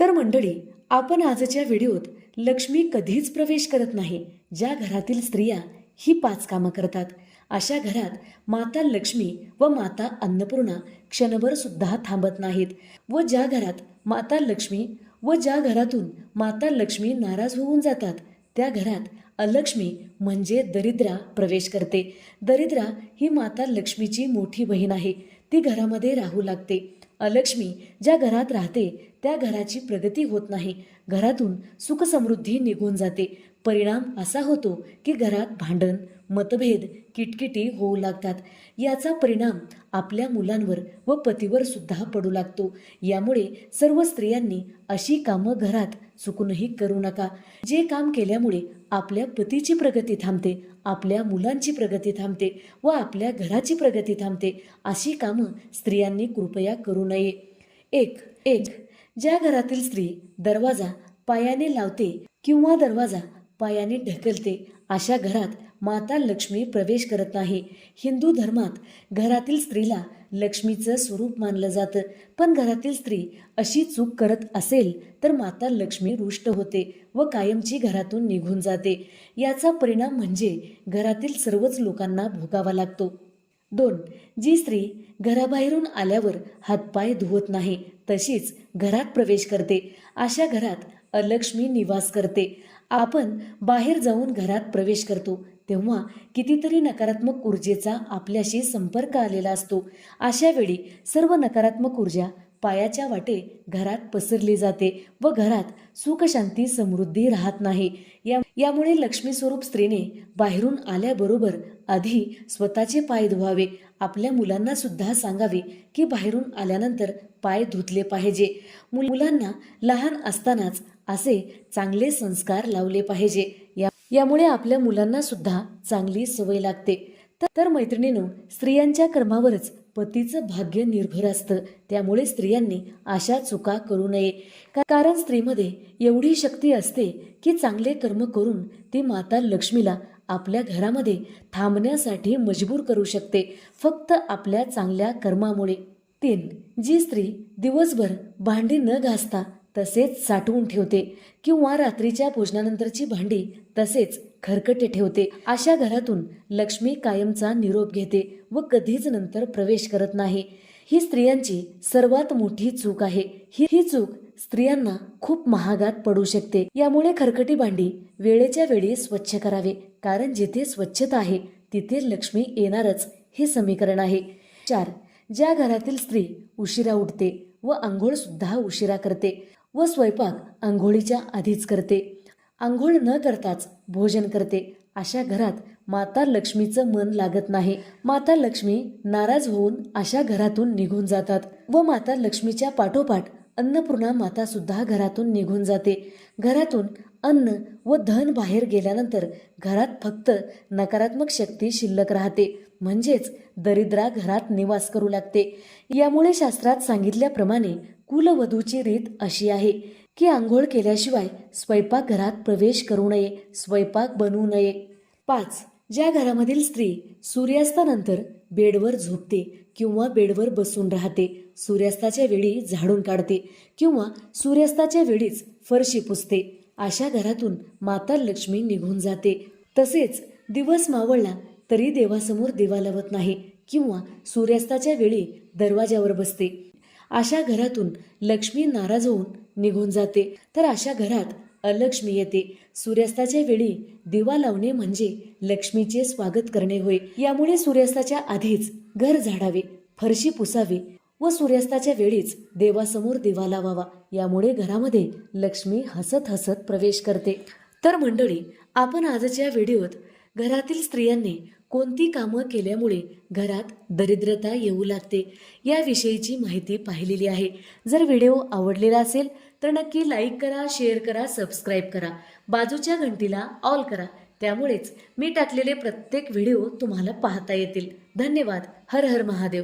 तर मंडळी आपण आजच्या व्हिडिओत लक्ष्मी कधीच प्रवेश करत नाही ज्या घरातील स्त्रिया ही पाच कामं करतात. अशा घरात माता लक्ष्मी व माता अन्नपूर्णा क्षणभर सुद्धा थांबत नाहीत व ज्या घरात माता लक्ष्मी व ज्या घरातून माता लक्ष्मी नाराज होऊन जातात त्या घरात अलक्ष्मी म्हणजे दरिद्रा प्रवेश करते. दरिद्रा ही माता लक्ष्मीची मोठी बहीण आहे. ती घरामध्ये राहू लागते. अलक्ष्मी ज्या घरात राहते त्या घराची प्रगती होत नाही. घरातून सुखसमृद्धी निघून जाते. परिणाम असा होतो की घरात भांडण मतभेद किटकिटी होऊ लागतात. याचा परिणाम आपल्या मुलांवर व पतीवर सुद्धा पडू लागतो. यामुळे सर्व स्त्रियांनी अशी कामं घरात चुकूनही करू नका. जे काम केल्यामुळे आपल्या पतीची प्रगती थांबते आपल्या मुलांची प्रगती थांबते व आपल्या घराची प्रगती थांबते अशी कामं स्त्रियांनी कृपया करू नये. एक एक ज्या घरातील स्त्री दरवाजा पायाने लावते किंवा दरवाजा पायाने ढकलते अशा घरात माता लक्ष्मी प्रवेश करत नाही. हिंदू धर्मात घरातील स्त्रीला लक्ष्मीचं स्वरूप मानलं जातं. पण घरातील स्त्री अशी चूक करत असेल तर माता लक्ष्मी रुष्ट होते व कायमची घरातून निघून जाते. याचा परिणाम म्हणजे घरातील सर्वच लोकांना भोगावा लागतो. दोन जी स्त्री घराबाहेरून आल्यावर हातपाय धुवत नाही तशीच घरात प्रवेश करते. अशा घरात अलक्ष्मी निवास करते. आपण बाहेर जाऊन घरात प्रवेश करतो. तेव्हा कितीतरी नकारात्मक ऊर्जेचा आपल्याशी संपर्क आलेला असतो. अशा वेळी सर्व नकारात्मक ऊर्जा पायाच्या वाटे घरात पसरली जाते व घरात सुखशांती समृद्धी राहत नाही. या यामुळे लक्ष्मी स्वरूप स्त्रीने बाहेरून आल्याबरोबर आधी स्वतःचे पाय धुवावे आपल्या मुलांना सुद्धा सांगावे की बाहेरून आल्यानंतर पाय धुतले पाहिजे. मुलांना लहान असतानाच असे चांगले संस्कार लावले पाहिजे. या यामुळे आपल्या मुलांना सुद्धा चांगली सवय लागते. तर- मैत्रिणीनं मैत्रिणीनो स्त्रियांच्या कर्मावरच पतीचं भाग्य निर्भर असतं. त्यामुळे स्त्रियांनी अशा चुका करू नये. कारण स्त्रीमध्ये एवढी शक्ती असते की चांगले कर्म करून ती माता लक्ष्मीला आपल्या घरामध्ये थांबण्यासाठी मजबूर करू शकते. फक्त आपल्या चांगल्या कर्मामुळे. तीन जी स्त्री दिवसभर भांडी न घासता तसेच साठवून ठेवते किंवा रात्रीच्या भोजनानंतरची भांडी तसेच खरकटे ठेवते. अशा घरातून लक्ष्मी कायमचा निरोप घेते व कधीच नंतर प्रवेश करत नाही. ही स्त्रियांची सर्वात मोठी चूक आहे. ही ही चूक स्त्रियांना खूप महागात पडू शकते. यामुळे खरकटी भांडी वेळेच्या वेळी स्वच्छ करावे. कारण जिथे स्वच्छता आहे तिथे लक्ष्मी येणारच. हे समीकरण आहे. चार. ज्या घरातील स्त्री उशिरा उठते व आंघोळ सुद्धा उशिरा करते. व स्वयंपाक आंघोळीच्या आधीच करते. आंघोळ न करताच भोजन करते. अशा घरात माता लक्ष्मीचं मन लागत नाही. माता लक्ष्मी नाराज होऊन अशा घरातून निघून जातात व माता लक्ष्मीच्या पाठोपाठ अन्नपूर्णा माता सुद्धा घरातून निघून जाते. घरातून अन्न व धन बाहेर गेल्यानंतर घरात फक्त नकारात्मक शक्ती शिल्लक राहते. म्हणजेच दरिद्रा घरात निवास करू लागते. यामुळे शास्त्रात सांगितल्याप्रमाणे कुलवधूची रीत अशी आहे की आंघोळ केल्याशिवाय स्वयंपाकघरात प्रवेश करू नये स्वयंपाक बनवू नये. पाच ज्या घरामधील स्त्री सूर्यास्तानंतर बेडवर झोपते किंवा बेडवर बसून राहते सूर्यास्ताच्या वेळी झाडून काढते किंवा सूर्यास्ताच्या वेळीच फरशी पुसते. अशा घरातून माता लक्ष्मी निघून जाते. तसेच दिवस मावळला तरी देवासमोर दिवा लावत नाही किंवा सूर्यास्ताच्या वेळी दरवाजावर बसते. अशा घरातून लक्ष्मी नाराज होऊन निघून जाते. तर अशा घरात अलक्ष्मी येते. सूर्यास्ताच्या वेळी दिवा लावणे म्हणजे लक्ष्मीचे स्वागत करणे होय. यामुळे सूर्यास्ताच्या आधीच घर झाडावे फरशी पुसावी व सूर्यास्ताच्या वेळीच देवासमोर दिवा लावावा. यामुळे घरामध्ये लक्ष्मी हसत हसत प्रवेश करते. तर मंडळी आपण आजच्या व्हिडिओत घरातील स्त्रियांनी कोणती कामं केल्यामुळे घरात दरिद्रता येऊ लागते? याविषयीची माहिती पाहिलेली आहे. जर व्हिडिओ आवडलेला असेल तर नक्की लाईक करा शेअर करा सबस्क्राईब करा. बाजूच्या घंटीला ऑल करा. त्यामुळेच मी टाकलेले प्रत्येक व्हिडिओ तुम्हाला पाहता येतील. धन्यवाद. हर हर महादेव.